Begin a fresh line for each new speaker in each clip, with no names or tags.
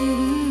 You.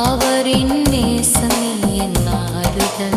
அவரின் நேசமே என் ஆறுதல்